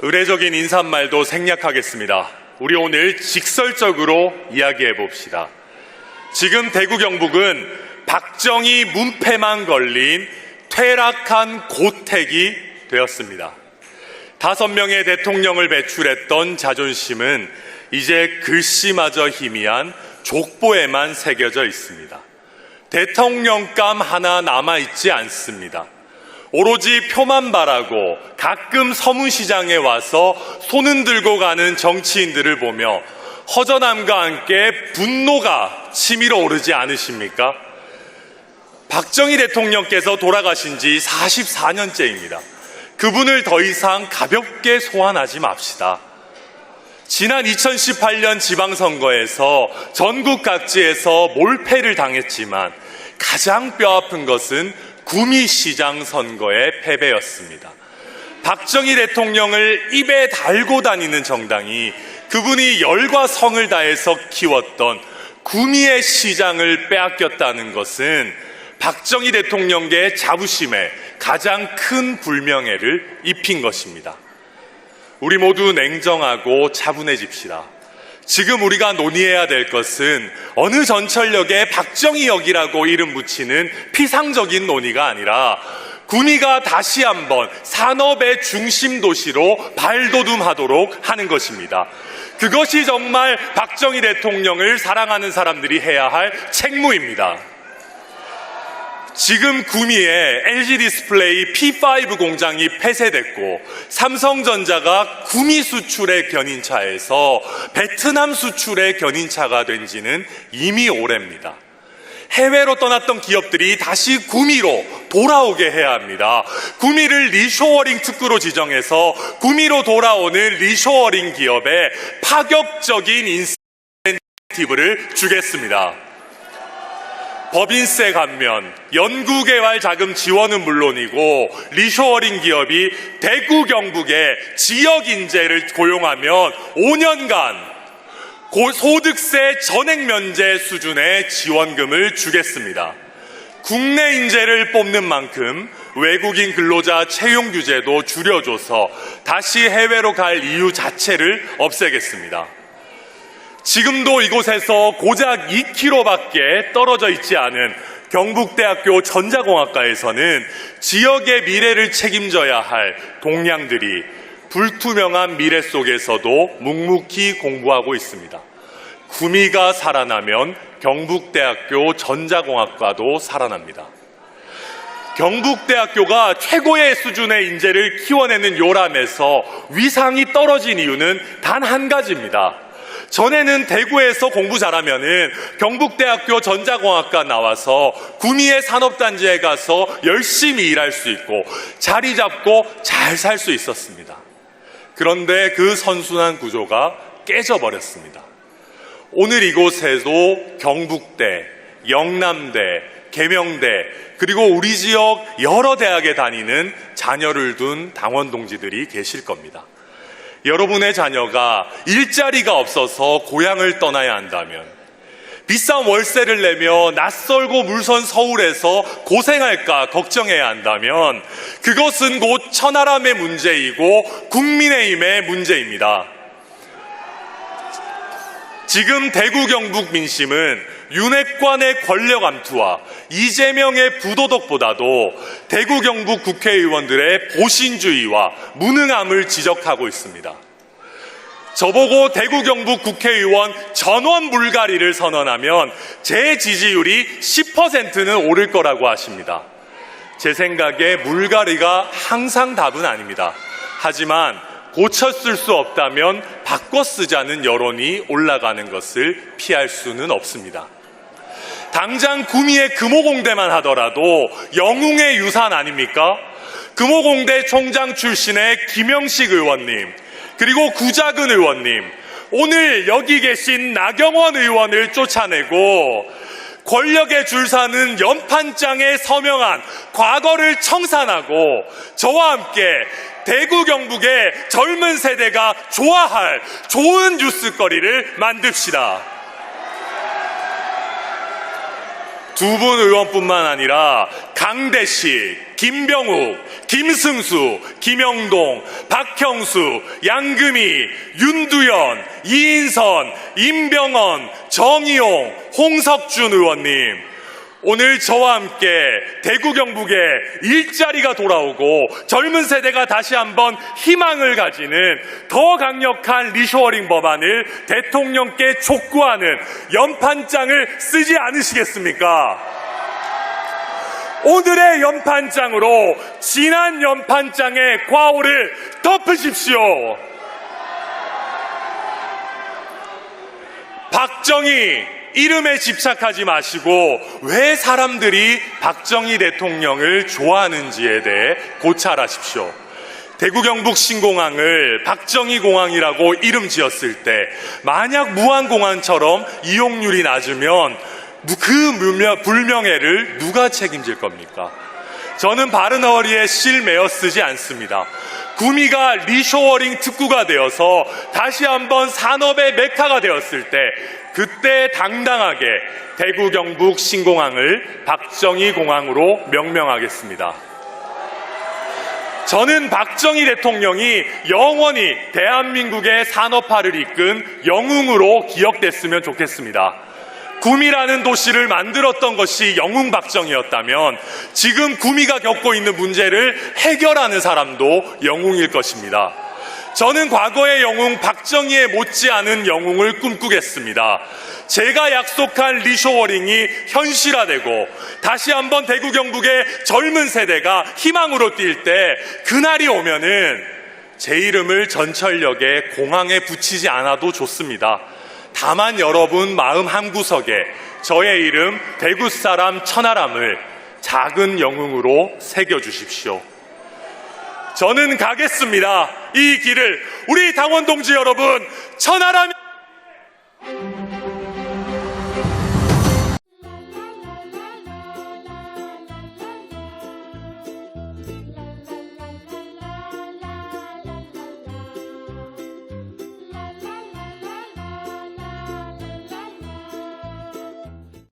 의례적인 인사말도 생략하겠습니다. 우리 오늘 직설적으로 이야기해 봅시다. 지금 대구 경북은 박정희 문패만 걸린 퇴락한 고택이 되었습니다. 다섯 명의 대통령을 배출했던 자존심은 이제 글씨마저 희미한 족보에만 새겨져 있습니다. 대통령감 하나 남아있지 않습니다. 오로지 표만 바라고 가끔 서문시장에 와서 손은 들고 가는 정치인들을 보며 허전함과 함께 분노가 치밀어 오르지 않으십니까? 박정희 대통령께서 돌아가신 지 44년째입니다. 그분을 더 이상 가볍게 소환하지 맙시다. 지난 2018년 지방선거에서 전국 각지에서 몰패를 당했지만 가장 뼈아픈 것은 구미시장 선거의 패배였습니다. 박정희 대통령을 입에 달고 다니는 정당이 그분이 열과 성을 다해서 키웠던 구미의 시장을 빼앗겼다는 것은 박정희 대통령의 자부심에 가장 큰 불명예를 입힌 것입니다. 우리 모두 냉정하고 차분해집시다. 지금 우리가 논의해야 될 것은 어느 전철역에 박정희 역이라고 이름 붙이는 피상적인 논의가 아니라 구미가 다시 한번 산업의 중심 도시로 발돋움하도록 하는 것입니다. 그것이 정말 박정희 대통령을 사랑하는 사람들이 해야 할 책무입니다. 지금 구미에 LG 디스플레이 P5 공장이 폐쇄됐고 삼성전자가 구미 수출의 견인차에서 베트남 수출의 견인차가 된 지는 이미 오래입니다. 해외로 떠났던 기업들이 다시 구미로 돌아오게 해야 합니다. 구미를 리쇼어링 특구로 지정해서 구미로 돌아오는 리쇼어링 기업에 파격적인 인센티브를 주겠습니다. 법인세 감면, 연구개발 자금 지원은 물론이고 리쇼어링 기업이 대구 경북에 지역 인재를 고용하면 5년간 고- 소득세 전액 면제 수준의 지원금을 주겠습니다. 국내 인재를 뽑는 만큼 외국인 근로자 채용 규제도 줄여줘서 다시 해외로 갈 이유 자체를 없애겠습니다. 지금도 이곳에서 고작 2km밖에 떨어져 있지 않은 경북대학교 전자공학과에서는 지역의 미래를 책임져야 할 동량들이 불투명한 미래 속에서도 묵묵히 공부하고 있습니다. 구미가 살아나면 경북대학교 전자공학과도 살아납니다. 경북대학교가 최고의 수준의 인재를 키워내는 요람에서 위상이 떨어진 이유는 단 한 가지입니다. 전에는 대구에서 공부 잘하면은 경북대학교 전자공학과 나와서 구미의 산업단지에 가서 열심히 일할 수 있고 자리 잡고 잘 살 수 있었습니다. 그런데 그 선순환 구조가 깨져버렸습니다. 오늘 이곳에도 경북대, 영남대, 계명대, 그리고 우리 지역 여러 대학에 다니는 자녀를 둔 당원 동지들이 계실 겁니다. 여러분의 자녀가 일자리가 없어서 고향을 떠나야 한다면, 비싼 월세를 내며 낯설고 물선 서울에서 고생할까 걱정해야 한다면, 그것은 곧 천하람의 문제이고 국민의힘의 문제입니다. 지금 대구 경북 민심은 윤핵관의 권력 암투와 이재명의 부도덕보다도 대구 경북 국회의원들의 보신주의와 무능함을 지적하고 있습니다. 저보고 대구 경북 국회의원 전원 물갈이를 선언하면 제 지지율이 10%는 오를 거라고 하십니다. 제 생각에 물갈이가 항상 답은 아닙니다. 하지만 고쳤을 수 없다면 바꿔 쓰자는 여론이 올라가는 것을 피할 수는 없습니다. 당장 구미의 금호공대만 하더라도 영웅의 유산 아닙니까? 금호공대 총장 출신의 김영식 의원님, 그리고 구자근 의원님, 오늘 여기 계신 나경원 의원을 쫓아내고 권력의 줄 사는 연판장에 서명한 과거를 청산하고 저와 함께 대구 경북의 젊은 세대가 좋아할 좋은 뉴스거리를 만듭시다. 두 분 의원뿐만 아니라 강대식, 김병욱, 김승수, 김영동, 박형수, 양금희, 윤두현, 이인선, 임병헌, 정의용, 홍석준 의원님. 오늘 저와 함께 대구 경북에 일자리가 돌아오고 젊은 세대가 다시 한번 희망을 가지는 더 강력한 리쇼어링 법안을 대통령께 촉구하는 연판장을 쓰지 않으시겠습니까? 오늘의 연판장으로 지난 연판장의 과오를 덮으십시오. 박정희 이름에 집착하지 마시고 왜 사람들이 박정희 대통령을 좋아하는지에 대해 고찰하십시오. 대구 경북 신공항을 박정희 공항이라고 이름 지었을 때 만약 무한공항처럼 이용률이 낮으면 그 불명, 불명예를 누가 책임질 겁니까? 저는 바른 어리에 실 메어 쓰지 않습니다. 구미가 리쇼어링 특구가 되어서 다시 한번 산업의 메카가 되었을 때 그때 당당하게 대구 경북 신공항을 박정희 공항으로 명명하겠습니다. 저는 박정희 대통령이 영원히 대한민국의 산업화를 이끈 영웅으로 기억됐으면 좋겠습니다. 구미라는 도시를 만들었던 것이 영웅 박정희였다면 지금 구미가 겪고 있는 문제를 해결하는 사람도 영웅일 것입니다. 저는 과거의 영웅 박정희에 못지않은 영웅을 꿈꾸겠습니다. 제가 약속한 리쇼어링이 현실화되고 다시 한번 대구 경북의 젊은 세대가 희망으로 뛸 때 그날이 오면은 제 이름을 전철역에 공항에 붙이지 않아도 좋습니다. 다만 여러분 마음 한구석에 저의 이름 대구 사람 천하람을 작은 영웅으로 새겨 주십시오. 저는 가겠습니다. 이 길을 우리 당원 동지 여러분 천하람